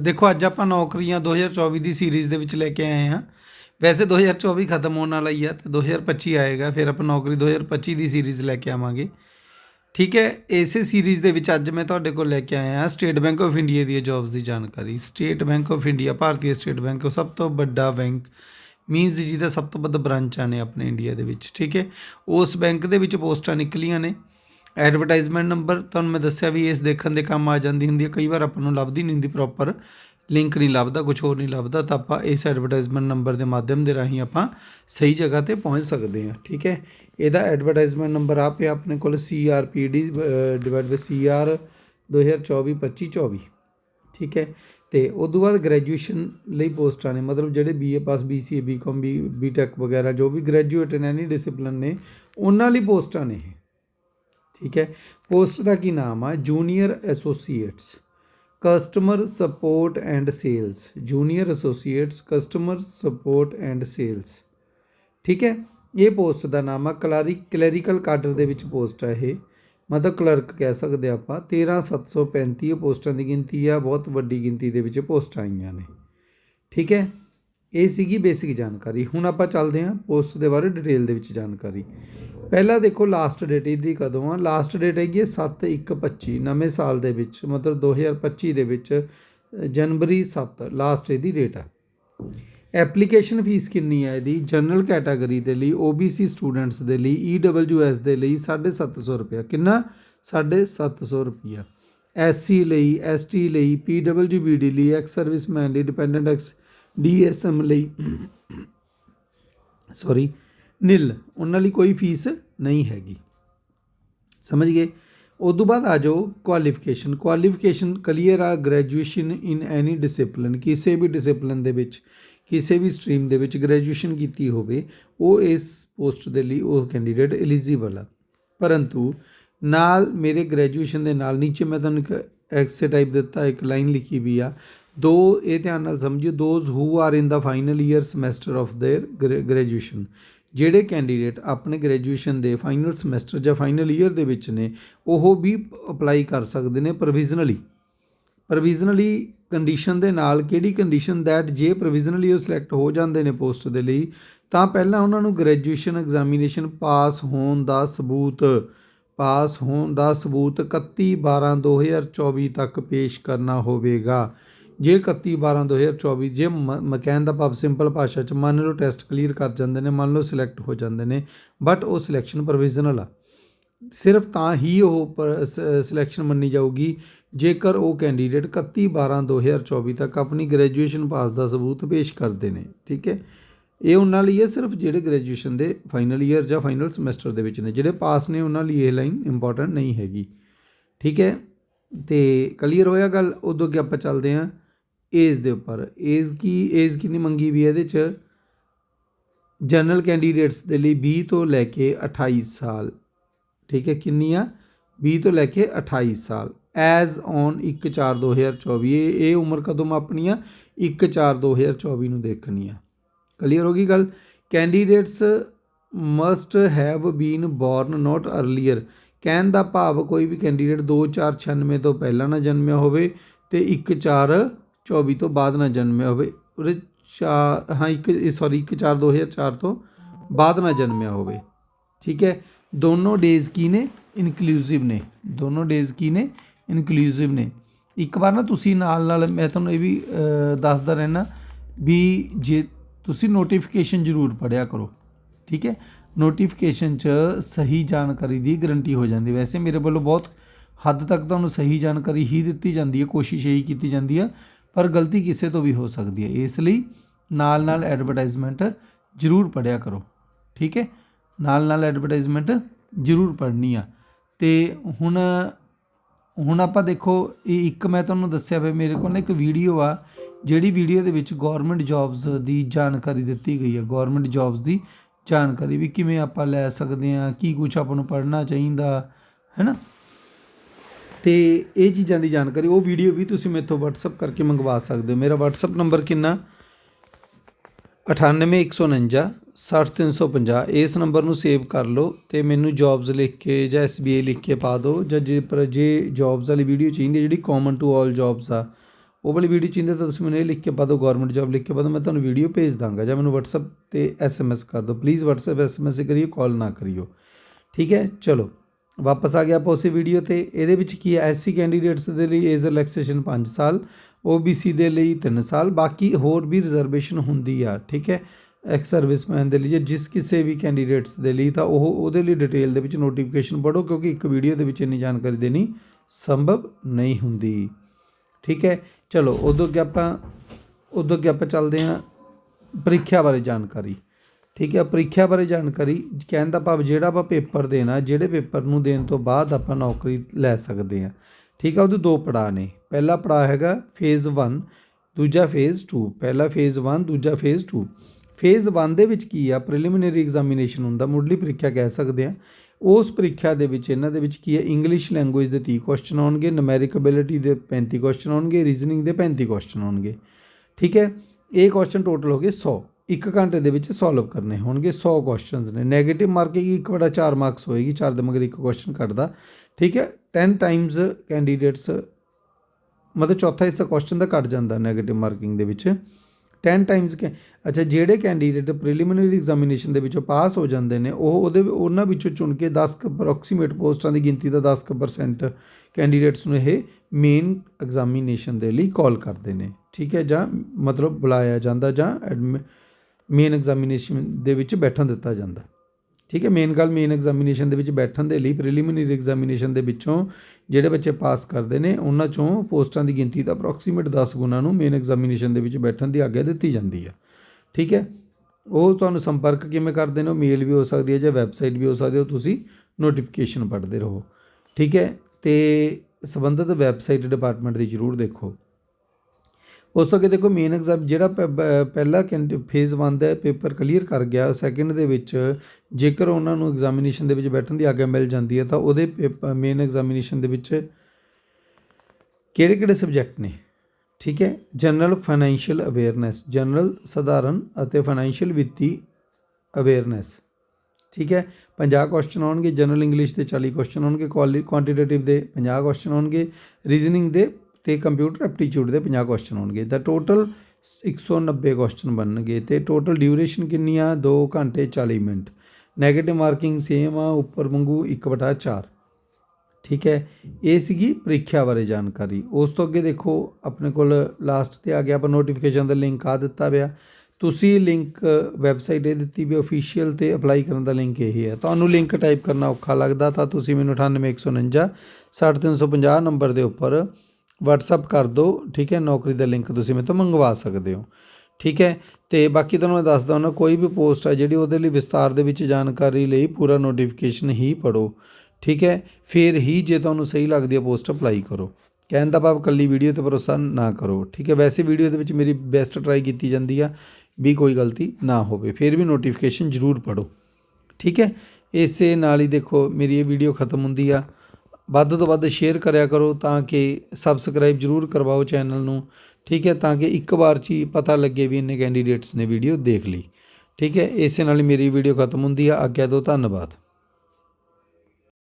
ਦੇਖੋ, ਅੱਜ ਆਪਾਂ ਨੌਕਰੀਆਂ 2024 ਦੀ ਸੀਰੀਜ਼ ਦੇ ਵਿੱਚ ਲੈ ਕੇ ਆਏ ਹਾਂ। ਵੈਸੇ 2024 ਖਤਮ ਹੋਣ ਵਾਲਾ ਹੀ ਆ ਤੇ 2025 ਆਏਗਾ, ਫਿਰ ਆਪਾਂ ਨੌਕਰੀ 2025 ਦੀ ਸੀਰੀਜ਼ ਲੈ ਕੇ ਆਵਾਂਗੇ। ਠੀਕ ਹੈ, ਇਸੇ ਸੀਰੀਜ਼ ਦੇ ਵਿੱਚ ਅੱਜ ਮੈਂ ਤੁਹਾਡੇ ਕੋਲ ਲੈ ਕੇ ਆਇਆ ਹਾਂ ਸਟੇਟ ਬੈਂਕ ਆਫ ਇੰਡੀਆ ਦੀਆਂ ਜੌਬਸ ਦੀ ਜਾਣਕਾਰੀ। State Bank of India Bharatiya State Bank ਸਭ ਤੋਂ ਵੱਡਾ ਬੈਂਕ ਮੀਨਸ ਜਿਹਦਾ ਸਭ ਤੋਂ ਵੱਧ ਬ੍ਰਾਂਚਾਂ ਨੇ ਆਪਣੇ ਇੰਡੀਆ ਦੇ ਵਿੱਚ। ਠੀਕ ਹੈ, ਉਸ ਬੈਂਕ ਦੇ ਵਿੱਚ ਪੋਸਟਾਂ ਨਿਕਲੀਆਂ ਨੇ। ਐਡਵਰਟਾਈਜ਼ਮੈਂਟ ਨੰਬਰ ਤੁਹਾਨੂੰ ਮੈਂ ਦੱਸਿਆ ਵੀ ਇਸ ਦੇਖਣ ਦੇ ਕੰਮ ਆ ਜਾਂਦੀ ਹੁੰਦੀ ਹੈ। ਕਈ ਵਾਰ ਆਪਾਂ ਨੂੰ ਲੱਭਦੀ ਨਹੀਂ ਹੁੰਦੀ ਪ੍ਰੋਪਰ ਲਿੰਕ ਨਹੀਂ ਲੱਭਦਾ ਕੁਝ ਹੋਰ ਨਹੀਂ ਲੱਭਦਾ, ਤਾਂ ਆਪਾਂ ਇਸ ਐਡਵਰਟਾਈਜ਼ਮੈਂਟ ਨੰਬਰ ਦੇ ਮਾਧਿਅਮ ਦੇ ਰਾਹੀਂ ਆਪਾਂ ਸਹੀ ਜਗ੍ਹਾ ਤੇ ਪਹੁੰਚ ਸਕਦੇ ਹਾਂ, ਠੀਕ ਹੈ? ਇਹਦਾ ਐਡਵਰਟਾਈਜ਼ਮੈਂਟ ਨੰਬਰ ਆ ਪਿਆ ਆਪਣੇ ਕੋਲ CRPD ਡਿਵਾਈਡ ਬਾਈ CR 2024 25 24 ਠੀਕ ਹੈ? ਤੇ ਉਸ ਤੋਂ ਬਾਅਦ ਗ੍ਰੈਜੂਏਸ਼ਨ ਲਈ ਪੋਸਟਾਂ ਨੇ, ਮਤਲਬ ਜਿਹੜੇ BA pass BCA BCom B BTech ਵਗੈਰਾ, ਜੋ ਵੀ ਗ੍ਰੈਜੂਏਟ ਨੇ ਐਨੀ ਡਿਸਪਲਿਨ ਨੇ, ਉਹਨਾਂ ਲਈ ਪੋਸਟਾਂ ਨੇ ਇਹ। ਠੀਕ ਹੈ? ਪੋਸਟ ਦਾ ਕੀ ਨਾਮ ਆ? Junior associates customer support and sales junior associates customer support and sales ਠੀਕ ਹੈ? ਇਹ ਪੋਸਟ ਦਾ ਨਾਮ ਆ। ਕਲਾਰੀ ਕਲੈਰੀਕਲ ਕਾਡਰ ਦੇ ਵਿੱਚ ਪੋਸਟ ਆ ਇਹ। ਮਤਲਬ ਕਲਰਕ ਕਹਿ ਸਕਦੇ ਆਪਾਂ। 13735 ਇਹ ਪੋਸਟਾਂ ਦੀ ਗਿਣਤੀ ਆ। ਬਹੁਤ ਵੱਡੀ ਗਿਣਤੀ ਦੇ ਵਿੱਚ ਪੋਸਟਾਂ ਆਈਆਂ ਨੇ। ਠੀਕ ਹੈ? ਇਹ ਸੀਗੀ ਬੇਸਿਕ ਜਾਣਕਾਰੀ। ਹੁਣ ਆਪਾਂ ਚੱਲਦੇ ਹਾਂ ਪੋਸਟ ਦੇ ਬਾਰੇ ਡਿਟੇਲ ਦੇ ਵਿੱਚ ਜਾਣਕਾਰੀ। ਪਹਿਲਾਂ ਦੇਖੋ ਲਾਸਟ ਡੇਟ ਇਹਦੀ ਕਦੋਂ ਆ? ਲਾਸਟ ਡੇਟ ਹੈਗੀ ਹੈ 7/1/25 ਨਵੇਂ ਸਾਲ ਦੇ ਵਿੱਚ, ਮਤਲਬ 2025 ਦੇ ਵਿੱਚ ਜਨਵਰੀ 7 ਲਾਸਟ ਇਹਦੀ ਡੇਟ ਆ। ਐਪਲੀਕੇਸ਼ਨ ਫੀਸ ਕਿੰਨੀ ਹੈ ਇਹਦੀ? ਜਨਰਲ ਕੈਟਾਗਰੀ ਦੇ ਲਈ OBC ਸਟੂਡੈਂਟਸ ਦੇ ਲਈ EWS ਦੇ ਲਈ 750 ਰੁਪਇਆ। ਕਿੰਨਾ? 750 ਰੁਪਇਆ। SC ਲਈ ST ਲਈ PWBD ਲਈ ਐਕਸ ਸਰਵਿਸਮੈਨ ਲਈ ਡਿਪੈਂਡੈਂਟ ਐਕਸ DSM ਲਈ। ਸੌਰੀ ਨਿਲ ਉਹਨਾਂ ਲਈ ਕੋਈ ਫੀਸ ਨਹੀਂ ਹੈਗੀ ਸਮਝ ਗਏ ਉਸ ਤੋਂ ਬਾਅਦ ਆ ਜਾਓ ਕੁਆਲੀਫਿਕੇਸ਼ਨ ਕੁਆਲੀਫਿਕੇਸ਼ਨ ਕਲੀਅਰ ਆ ਗ੍ਰੈਜੂਏਸ਼ਨ ਇਨ ਐਨੀ ਡਿਸਪਲਿਨ ਕਿਸੇ ਵੀ ਡਿਸਪਲਿਨ ਦੇ ਵਿੱਚ ਕਿਸੇ ਵੀ ਸਟਰੀਮ ਦੇ ਵਿੱਚ ਗ੍ਰੈਜੂਏਸ਼ਨ ਕੀਤੀ ਹੋਵੇ ਉਹ ਇਸ ਪੋਸਟ ਦੇ ਲਈ ਉਹ ਕੈਂਡੀਡੇਟ ਐਲੀਜੀਬਲ ਆ ਪਰੰਤੂ ਨਾਲ ਮੇਰੇ ਗ੍ਰੈਜੂਏਸ਼ਨ ਦੇ ਨਾਲ ਨੀਚੇ ਮੈਂ ਤੁਹਾਨੂੰ ਇੱਕ ਐਕਸੇ ਟਾਈਪ ਦਿੱਤਾ ਇੱਕ ਲਾਈਨ ਲਿਖੀ ਵੀ ਆ ਦੋ ਇਹ ਧਿਆਨ ਨਾਲ ਸਮਝਿਓ those who are in the final year semester of their graduation ਜਿਹੜੇ ਕੈਂਡੀਡੇਟ ਆਪਣੇ ਗ੍ਰੈਜੂਏਸ਼ਨ ਦੇ ਫਾਈਨਲ ਸਮੈਸਟਰ ਜਾਂ ਫਾਈਨਲ ਈਅਰ ਦੇ ਵਿੱਚ ਨੇ, ਉਹ ਵੀ ਅਪਲਾਈ ਕਰ ਸਕਦੇ ਨੇ ਪ੍ਰੋਵੀਜ਼ਨਲੀ ਪ੍ਰੋਵੀਜ਼ਨਲੀ ਕੰਡੀਸ਼ਨ ਦੇ ਨਾਲ ਕਿਹੜੀ ਕੰਡੀਸ਼ਨ ਦੈਟ ਜੇ ਪ੍ਰੋਵੀਜ਼ਨਲੀ ਉਹ ਸਿਲੈਕਟ ਹੋ ਜਾਂਦੇ ਨੇ ਪੋਸਟ ਦੇ ਲਈ, ਤਾਂ ਪਹਿਲਾਂ ਉਹਨਾਂ ਨੂੰ ਗ੍ਰੈਜੂਏਸ਼ਨ ਐਗਜ਼ਾਮੀਨੇਸ਼ਨ ਪਾਸ ਹੋਣ ਦਾ ਸਬੂਤ ਪਾਸ ਹੋਣ ਦਾ ਸਬੂਤ 31 12 2024 ਤੱਕ ਪੇਸ਼ ਕਰਨਾ ਹੋਵੇਗਾ। ਜੇ 31 12 2024 ਜੇ ਮ- ਮ- ਦਾ ਭਾਵ ਸਿੰਪਲ ਭਾਸ਼ਾ ਚ ਮੰਨ ਲਓ ਟੈਸਟ ਕਲੀਅਰ ਕਰ ਜਾਂਦੇ ਨੇ, ਮੰਨ ਲਓ ਸਿਲੈਕਟ ਹੋ ਜਾਂਦੇ ਨੇ ਬਟ ਉਹ ਸਿਲੈਕਸ਼ਨ ਪ੍ਰੋਵੀਜ਼ਨਲ ਆ। ਸਿਰਫ ਤਾਂ ਹੀ ਉਹ ਸਿਲੈਕਸ਼ਨ ਮੰਨੀ ਜਾਊਗੀ ਜੇਕਰ ਉਹ ਕੈਂਡੀਡੇਟ 31 12 2024 ਤੱਕ ਆਪਣੀ ਗ੍ਰੈਜੂਏਸ਼ਨ ਪਾਸ ਦਾ ਸਬੂਤ ਪੇਸ਼ ਕਰਦੇ ਨੇ, ਠੀਕ ਹੈ? ਇਹ ਉਹਨਾਂ ਲਈ ਹੈ, ਸਿਰਫ ਜਿਹੜੇ ਗ੍ਰੈਜੂਏਸ਼ਨ ਦੇ ਫਾਈਨਲ ਈਅਰ ਜਾਂ ਫਾਈਨਲ ਸਮੈਸਟਰ ਦੇ ਵਿੱਚ ਨੇ, ਜਿਹੜੇ ਪਾਸ ਨੇ ਉਹਨਾਂ ਲਈ ਇਹ ਲਾਈਨ ਇੰਪੋਰਟੈਂਟ ਨਹੀਂ ਹੈਗੀ, ਠੀਕ ਹੈ? ਤੇ ਕਲੀਅਰ ਹੋਇਆ ਗੱਲ? ਉਦੋਂ ਅੱਗੇ ਆਪਾਂ ਚੱਲਦੇ ਹਾਂ। ਏਜ ਦੇ ਉੱਪਰ। ਏਜ ਕੀ, ਏਜ ਕਿੰਨੀ ਮੰਗੀ ਵੀ ਹੈ ਇਹਦੇ ਚ? ਜਨਰਲ ਕੈਂਡੀਡੇਟਸ ਦੇ ਲਈ 20 ਤੋਂ ਲੈ ਕੇ 28 ਸਾਲ। ਠੀਕ ਹੈ, ਕਿੰਨੀ ਆ? 20 ਤੋਂ ਲੈ ਕੇ 28 ਸਾਲ। ਐਜ਼ ਔਨ 1/4/2024 ਇਹ ਇਹ ਉਮਰ ਕਦੋਂ ਮਾਪਣੀ ਆ? 1/4/2024 ਨੂੰ ਦੇਖਣੀ ਆ। ਕਲੀਅਰ ਹੋ ਗਈ ਗੱਲ? Candidates must have been born not earlier ਕਹਿਣ ਦਾ ਭਾਵ ਕੋਈ ਵੀ ਕੈਂਡੀਡੇਟ 2496 ਤੋਂ ਪਹਿਲਾਂ ਨਾ ਜਨਮਿਆ ਹੋਵੇ ਤੇ 1424 ਤੋਂ ਬਾਅਦ ਨਾ ਜਨਮਿਆ ਹੋਵੇ। ਉਹਦੇ ਚਾਰ, ਹਾਂ, ਇੱਕ ਸੌਰੀ 14 ਤੋਂ ਬਾਅਦ ਨਾ ਜਨਮਿਆ ਹੋਵੇ। ਠੀਕ ਹੈ? ਦੋਨੋਂ ਡੇਜ਼ ਕੀ ਨੇ? ਇਨਕਲੂਸਿਵ ਨੇ। ਦੋਨੋਂ ਡੇਜ਼ ਕੀ ਨੇ? ਇਨਕਲੂਸਿਵ ਨੇ। ਇੱਕ ਵਾਰ ਨਾ ਤੁਸੀਂ ਨਾਲ ਨਾਲ ਮੈਂ ਤੁਹਾਨੂੰ ਇਹ ਵੀ ਦੱਸਦਾ ਰਹਿਣਾ ਵੀ ਜੇ ਤੁਸੀਂ ਨੋਟੀਫਿਕੇਸ਼ਨ ਜ਼ਰੂਰ ਪੜਿਆ ਕਰੋ। ਠੀਕ ਹੈ? ਨੋਟੀਫਿਕੇਸ਼ਨ 'ਚ ਸਹੀ ਜਾਣਕਾਰੀ ਦੀ ਗਰੰਟੀ ਹੋ ਜਾਂਦੀ ਵੈਸੇ ਮੇਰੇ ਵੱਲੋਂ ਬਹੁਤ ਹੱਦ ਤੱਕ ਤੁਹਾਨੂੰ ਸਹੀ ਜਾਣਕਾਰੀ ਹੀ ਦਿੱਤੀ ਜਾਂਦੀ ਹੈ। ਕੋਸ਼ਿਸ਼ ਇਹੀ ਕੀਤੀ ਜਾਂਦੀ ਹੈ ਪਰ ਗਲਤੀ ਕਿਸੇ ਤੋਂ ਵੀ ਹੋ ਸਕਦੀ ਹੈ। ਇਸ ਲਈ ਨਾਲ ਨਾਲ ਐਡਵਰਟਾਈਜ਼ਮੈਂਟ ਜ਼ਰੂਰ ਪੜਿਆ ਕਰੋ। ਠੀਕ ਹੈ? ਨਾਲ ਨਾਲ ਐਡਵਰਟਾਈਜ਼ਮੈਂਟ ਜ਼ਰੂਰ ਪੜ੍ਹਨੀ ਆ। ਤੇ ਹੁਣ ਹੁਣ ਆਪਾਂ ਦੇਖੋ, ਇਹ ਇੱਕ ਮੈਂ ਤੁਹਾਨੂੰ ਦੱਸਿਆ ਵੇ ਮੇਰੇ ਕੋਲ ਇੱਕ ਵੀਡੀਓ ਆ, ਜਿਹੜੀ ਵੀਡੀਓ ਦੇ ਵਿੱਚ ਗਵਰਨਮੈਂਟ ਜੌਬਸ ਦੀ ਜਾਣਕਾਰੀ ਦਿੱਤੀ ਗਈ ਹੈ ਗਵਰਨਮੈਂਟ ਜੌਬਸ ਦੀ ਜਾਣਕਾਰੀ ਵੀ ਕਿਵੇਂ ਆਪਾਂ ਲੈ ਸਕਦੇ ਆ ਕੀ ਕੁਝ ਆਪਾਂ ਨੂੰ ਪੜ੍ਹਨਾ ਚਾਹੀਦਾ, ਹੈ ਨਾ? ਤੇ ਇਹ ਚੀਜ਼ਾਂ ਦੀ ਜਾਣਕਾਰੀ, ਉਹ ਵੀਡੀਓ ਵੀ ਤੁਸੀਂ ਮੇਥੋਂ WhatsApp ਕਰਕੇ ਮੰਗਵਾ ਸਕਦੇ ਹੋ। ਮੇਰਾ WhatsApp ਨੰਬਰ ਕਿੰਨਾ? 98149 60350 ਇਸ ਨੰਬਰ ਨੂੰ ਸੇਵ ਕਰ ਲਓ ਤੇ ਮੈਨੂੰ ਜੌਬਸ ਲਿਖ ਕੇ ਜਾਂ SBI ਲਿਖ ਕੇ ਪਾ ਦਿਓ ਜਾਂ ਜੇ ਪਰ ਜੇ ਜੌਬਸ ਵਾਲੀ ਵੀਡੀਓ ਚਾਹੀਦੀ ਜਿਹੜੀ ਕਾਮਨ ਟੂ ਆਲ ਜੌਬਸ ਆ, ਉਹ ਵਾਲੀ ਵੀਡੀਓ ਚਾਹੀਦੀ ਤਾਂ ਤੁਸੀਂ ਮੈਨੂੰ ਇਹ ਲਿਖ ਕੇ ਪਾ ਦਿਓ ਗਵਰਨਮੈਂਟ ਜੌਬ ਲਿਖ ਕੇ ਪਾ ਦਿਓ, ਮੈਂ ਤੁਹਾਨੂੰ ਵੀਡੀਓ ਭੇਜ ਦਾਂਗਾ ਜਾਂ ਮੈਨੂੰ WhatsApp ਤੇ SMS ਕਰ ਦਿਓ। ਪਲੀਜ਼ WhatsApp SMS ਹੀ ਕਰਿਓ ਕਾਲ ਨਾ ਕਰਿਓ। ਠੀਕ ਹੈ? ਚਲੋ। ਵਾਪਸ ਆ ਗਿਆ ਆਪਾਂ ਉਸੇ ਵੀਡੀਓ ਤੇ। ਇਹਦੇ ਵਿੱਚ ਕੀ ਹੈ? ਐਸਸੀ ਕੈਂਡੀਡੇਟਸ ਦੇ ਲਈ ਏਜ ਰਿਲੈਕਸੇਸ਼ਨ 5 ਸਾਲ OBC ਦੇ ਲਈ 3 ਸਾਲ, ਬਾਕੀ ਹੋਰ ਵੀ ਰਿਜ਼ਰਵੇਸ਼ਨ ਹੁੰਦੀ ਆ, ਠੀਕ ਹੈ? ਐਕਸ ਸਰਵਿਸਮੈਨ ਦੇ ਲਈ ਜਾਂ ਜਿਸ ਕਿਸੇ ਵੀ ਕੈਂਡੀਡੇਟਸ ਦੇ ਲਈ, ਤਾਂ ਉਹ ਉਹਦੇ ਲਈ ਡਿਟੇਲ ਦੇ ਵਿੱਚ ਨੋਟੀਫਿਕੇਸ਼ਨ ਪੜੋ ਕਿਉਂਕਿ ਇੱਕ ਵੀਡੀਓ ਦੇ ਵਿੱਚ ਇੰਨੀ ਜਾਣਕਾਰੀ ਦੇਣੀ ਸੰਭਵ ਨਹੀਂ ਹੁੰਦੀ। ਠੀਕ ਹੈ? ਚਲੋ, ਉਦੋਂ ਕਿ ਆਪਾਂ, ਉਦੋਂ ਕਿ ਆਪਾਂ ਚੱਲਦੇ ਹਾਂ ਪ੍ਰੀਖਿਆ ਬਾਰੇ ਜਾਣਕਾਰੀ। ਠੀਕ ਹੈ, ਪ੍ਰੀਖਿਆ ਬਾਰੇ ਜਾਣਕਾਰੀ ਕਹਿਣ ਦਾ ਭਾਵ ਜਿਹੜਾ ਆਪਾਂ ਪੇਪਰ ਦੇਣਾ, ਜਿਹੜੇ ਪੇਪਰ ਨੂੰ ਦੇਣ ਤੋਂ ਬਾਅਦ ਆਪਾਂ ਨੌਕਰੀ ਲੈ ਸਕਦੇ ਹਾਂ। ਠੀਕ ਆ ਉਹਦੇ ਦੋ ਪੜਾਅ ਨੇ। ਪਹਿਲਾ ਪੜਾਅ ਹੈਗਾ ਫੇਜ਼ 1 ਦੂਜਾ ਫੇਜ਼ 2 ਪਹਿਲਾ ਫੇਜ਼ 1 ਦੂਜਾ ਫੇਜ਼ 2 ਫੇਜ਼ 1 ਦੇ ਵਿੱਚ ਕੀ ਆ? ਪ੍ਰੀਲਿਮਿਨਰੀ ਐਗਜ਼ਾਮੀਨੇਸ਼ਨ ਹੁੰਦਾ, ਮੁੱਢਲੀ ਪ੍ਰੀਖਿਆ ਕਹਿ ਸਕਦੇ ਆ ਉਸ ਪ੍ਰੀਖਿਆ ਦੇ ਵਿੱਚ, ਇਹਨਾਂ ਦੇ ਵਿੱਚ ਕੀ ਹੈ ਇੰਗਲਿਸ਼ ਲੈਂਗੁਏਜ ਦੇ 30 ਕੁਐਸਚਨ ਆਉਣਗੇ ਨੂਮੈਰਿਕ ਐਬਿਲਿਟੀ ਦੇ 35 ਕੁਐਸਚਨ ਆਉਣਗੇ ਰੀਜ਼ਨਿੰਗ ਦੇ 35 ਕੁਐਸਚਨ ਆਉਣਗੇ। ਠੀਕ ਹੈ, ਇਹ ਕੁਐਸਚਨ ਟੋਟਲ ਹੋ ਗਏ 100 ਇੱਕ ਘੰਟੇ ਦੇ ਵਿੱਚ ਸੋਲਵ ਕਰਨੇ ਹੋਣਗੇ 100 ਕੁਐਸਚਨਸ ਨੇ। 네ਗੇਟਿਵ ਮਾਰਕਿੰਗ 1 ਬੜਾ 4 ਮਾਰਕਸ ਹੋਏਗੀ 4 ਦੇ ਮਗਰ ਇੱਕ ਕੁਐਸਚਨ ਕੱਟਦਾ ਠੀਕ ਹੈ? 10 ਟਾਈਮਸ ਕੈਂਡੀਡੇਟਸ ਮਤਲਬ ਚੌਥਾ ਹਿੱਸਾ ਕੁਐਸਚਨ ਦਾ ਕੱਟ ਜਾਂਦਾ 네ਗੇਟਿਵ ਮਾਰਕਿੰਗ ਦੇ ਵਿੱਚ। 10 ਟਾਈਮਸ ਕਿ ਅੱਛਾ, ਜਿਹੜੇ ਕੈਂਡੀਡੇਟ ਪ੍ਰੀਲਿਮਿਨਰੀ ਐਗਜ਼ਾਮੀਨੇਸ਼ਨ ਦੇ ਵਿੱਚੋਂ ਪਾਸ ਹੋ ਜਾਂਦੇ ਨੇ, ਉਹ ਉਹਦੇ ਉਹਨਾਂ ਵਿੱਚੋਂ ਚੁਣ ਕੇ 10 ਅਪਰੋਕਸੀਮੇਟ ਪੋਸਟਾਂ ਦੀ ਗਿਣਤੀ ਦਾ 10% ਕੈਂਡੀਡੇਟਸ ਨੂੰ ਇਹ ਮੇਨ ਐਗਜ਼ਾਮੀਨੇਸ਼ਨ ਦੇ ਲਈ ਕਾਲ ਕਰਦੇ ਨੇ। ਠੀਕ ਹੈ? ਜਾਂ ਮਤਲਬ ਬੁਲਾਇਆ ਜਾਂਦਾ ਜਾਂ ਮੇਨ ਐਗਜ਼ਾਮੀਨੇਸ਼ਨ ਦੇ ਵਿੱਚ ਬੈਠਣ ਦਿੱਤਾ ਜਾਂਦਾ। ਠੀਕ ਹੈ ਮੇਨ ਗੱਲ ਮੇਨ ਐਗਜ਼ਾਮੀਨੇਸ਼ਨ ਦੇ ਵਿੱਚ ਬੈਠਣ ਦੇ ਲਈ ਪ੍ਰੀਲਿਮਿਨਰੀ ਐਗਜ਼ਾਮੀਨੇਸ਼ਨ ਦੇ ਵਿੱਚੋਂ ਜਿਹੜੇ ਬੱਚੇ ਪਾਸ ਕਰਦੇ ਨੇ, ਉਹਨਾਂ ਚੋਂ ਪੋਸਟਾਂ ਦੀ ਗਿਣਤੀ ਦਾ ਅਪਰੋਕਸੀਮੇਟ 10 ਗੁਣਾ ਨੂੰ ਮੇਨ ਐਗਜ਼ਾਮੀਨੇਸ਼ਨ ਦੇ ਵਿੱਚ ਬੈਠਣ ਦੀ ਆਗਿਆ ਦਿੱਤੀ ਜਾਂਦੀ ਹੈ ਠੀਕ ਹੈ, ਉਹ ਤੁਹਾਨੂੰ ਸੰਪਰਕ ਕਿਵੇਂ ਕਰਦੇ ਨੇ, ਉਹ ਮੇਲ ਵੀ ਹੋ ਸਕਦੀ ਹੈ ਜਾਂ ਵੈਬਸਾਈਟ ਵੀ ਹੋ ਸਕਦੀ ਹੈ, ਉਹ ਤੁਸੀਂ ਨੋਟੀਫਿਕੇਸ਼ਨ ਪੜ੍ਹਦੇ ਰਹੋ। ਠੀਕ ਹੈ, ਤੇ ਸੰਬੰਧਿਤ ਵੈਬਸਾਈਟ ਡਿਪਾਰਟਮੈਂਟ ਦੀ ਜ਼ਰੂਰ ਦੇਖੋ। ਉਸ ਤੋਂ ਅੱਗੇ ਦੇਖੋ ਮੇਨ ਐਗਜ਼ਾਮ ਜਿਹੜਾ ਪ- ਪ- ਪਹਿਲਾ ਫੇਜ਼ 1 ਦਾ ਪੇਪਰ ਕਲੀਅਰ ਕਰ ਗਿਆ ਸੈਕਿੰਡ ਦੇ ਵਿੱਚ ਜੇਕਰ ਉਹਨਾਂ ਨੂੰ ਐਗਜ਼ਾਮੀਨੇਸ਼ਨ ਦੇ ਵਿੱਚ ਬੈਠਣ ਦੀ ਆਗਿਆ ਮਿਲ ਜਾਂਦੀ ਹੈ, ਤਾਂ ਉਹਦੇ ਮੇਨ ਐਗਜ਼ਾਮੀਨੇਸ਼ਨ ਦੇ ਵਿੱਚ ਕਿਹੜੇ ਕਿਹੜੇ ਸਬਜੈਕਟ ਨੇ? ਠੀਕ ਹੈ? ਜਨਰਲ ਫਾਈਨੈਂਸ਼ੀਅਲ ਅਵੇਅਰਨੈਸ ਜਨਰਲ ਸਧਾਰਨ ਅਤੇ ਫਾਈਨੈਂਸ਼ੀਅਲ ਵਿੱਤੀ ਅਵੇਅਰਨੈਸ ਠੀਕ ਹੈ? 50 ਕੁਐਸਚਨ ਆਉਣਗੇ ਜਨਰਲ ਇੰਗਲਿਸ਼ ਦੇ 40 ਕੁਐਸਚਨ ਆਉਣਗੇ ਕੁਆਂਟੀਟੇਟਿਵ ਦੇ 50 ਕੁਐਸਚਨ ਆਉਣਗੇ ਰੀਜ਼ਨਿੰਗ ਦੇ ਤੇ ਕੰਪਿਊਟਰ ਐਪਟੀਟਿਊਡ ਦੇ 50 ਕੁਐਸਚਨ ਹੋਣਗੇ। ਤਾਂ ਟੋਟਲ 190 ਕੁਐਸਚਨ ਬਣਨਗੇ ਤੇ ਟੋਟਲ ਡਿਊਰੇਸ਼ਨ ਕਿੰਨੀ ਆ? 2 ਘੰਟੇ 40 ਮਿੰਟ। 네ਗੇਟਿਵ ਮਾਰਕਿੰਗ ਸੇਮ ਆ, ਉੱਪਰ ਵਾਂਗੂ 1/4 ਠੀਕ ਹੈ? ਇਹ ਸੀਗੀ ਪ੍ਰੀਖਿਆ ਬਾਰੇ ਜਾਣਕਾਰੀ। ਉਸ ਤੋਂ ਅੱਗੇ ਦੇਖੋ, ਆਪਣੇ ਕੋਲ ਲਾਸਟ ਤੇ ਆ ਗਿਆ, ਆਪਾਂ ਨੋਟੀਫਿਕੇਸ਼ਨ ਦਾ ਲਿੰਕ ਆ ਦਿੱਤਾ ਪਿਆ। ਤੁਸੀਂ ਲਿੰਕ ਵੈਬਸਾਈਟ ਇਹ ਦਿੱਤੀ ਵੀ ਅਫੀਸ਼ੀਅਲ ਤੇ ਅਪਲਾਈ ਕਰਨ ਦਾ ਲਿੰਕ ਇਹ ਹੈ। ਤੁਹਾਨੂੰ ਲਿੰਕ ਟਾਈਪ ਕਰਨਾ ਔਖਾ ਲੱਗਦਾ ਤਾਂ ਤੁਸੀਂ ਮੈਨੂੰ 98149 350 ਨੰਬਰ ਦੇ ਉੱਪਰ WhatsApp ਕਰ ਦਿਓ ਠੀਕ ਹੈ? ਨੌਕਰੀ ਦਾ ਲਿੰਕ ਤੁਸੀਂ ਮੇਰੇ ਤੋਂ ਮੰਗਵਾ ਸਕਦੇ ਹੋ। ਠੀਕ ਹੈ? ਤੇ ਬਾਕੀ ਤੁਹਾਨੂੰ ਮੈਂ ਦੱਸਦਾ ਹਾਂ ਕੋਈ ਵੀ ਪੋਸਟ ਹੈ ਜਿਹੜੀ ਉਹਦੇ ਲਈ ਵਿਸਤਾਰ ਦੇ ਵਿੱਚ ਜਾਣਕਾਰੀ ਲਈ ਪੂਰਾ ਨੋਟੀਫਿਕੇਸ਼ਨ ਹੀ ਪੜੋ ਠੀਕ ਹੈ? ਫਿਰ ਹੀ ਜੇ ਤੁਹਾਨੂੰ ਸਹੀ ਲੱਗਦੀ ਹੈ ਪੋਸਟ ਅਪਲਾਈ ਕਰੋ। ਕਹਿਣ ਦਾ ਭਾਵ ਕੱਲੀ ਵੀਡੀਓ ਤੇ ਭਰੋਸਾ ਨਾ ਕਰੋ। ਠੀਕ ਹੈ? ਵੈਸੇ ਵੀਡੀਓ ਦੇ ਵਿੱਚ ਮੇਰੀ ਬੈਸਟ ਟਰਾਈ ਕੀਤੀ ਜਾਂਦੀ ਆ, ਵੀ ਕੋਈ ਗਲਤੀ ਨਾ ਹੋਵੇ। ਫਿਰ ਵੀ ਨੋਟੀਫਿਕੇਸ਼ਨ ਜ਼ਰੂਰ ਪੜੋ ਠੀਕ ਹੈ? ਇਸੇ ਨਾਲ ਹੀ ਦੇਖੋ, ਮੇਰੀ ਇਹ ਵੀਡੀਓ ਖਤਮ ਹੁੰਦੀ ਆ। ਵੱਧ ਤੋਂ ਵੱਧ ਸ਼ੇਅਰ ਕਰਿਆ ਕਰੋ ਤਾਂ ਕਿ ਸਬਸਕ੍ਰਾਈਬ ਜ਼ਰੂਰ ਕਰਵਾਓ ਚੈਨਲ ਨੂੰ। ਠੀਕ ਹੈ, ਤਾਂ ਕਿ ਇੱਕ ਵਾਰ 'ਚ ਹੀ ਪਤਾ ਲੱਗੇ ਵੀ ਇੰਨੇ ਕੈਂਡੀਡੇਟਸ ਨੇ ਵੀਡੀਓ ਦੇਖ ਲਈ। ਠੀਕ ਹੈ, ਇਸੇ ਨਾਲ ਹੀ ਮੇਰੀ ਵੀਡੀਓ ਖਤਮ ਹੁੰਦੀ ਆ। ਆਗਿਆ ਦਿਓ, ਧੰਨਵਾਦ।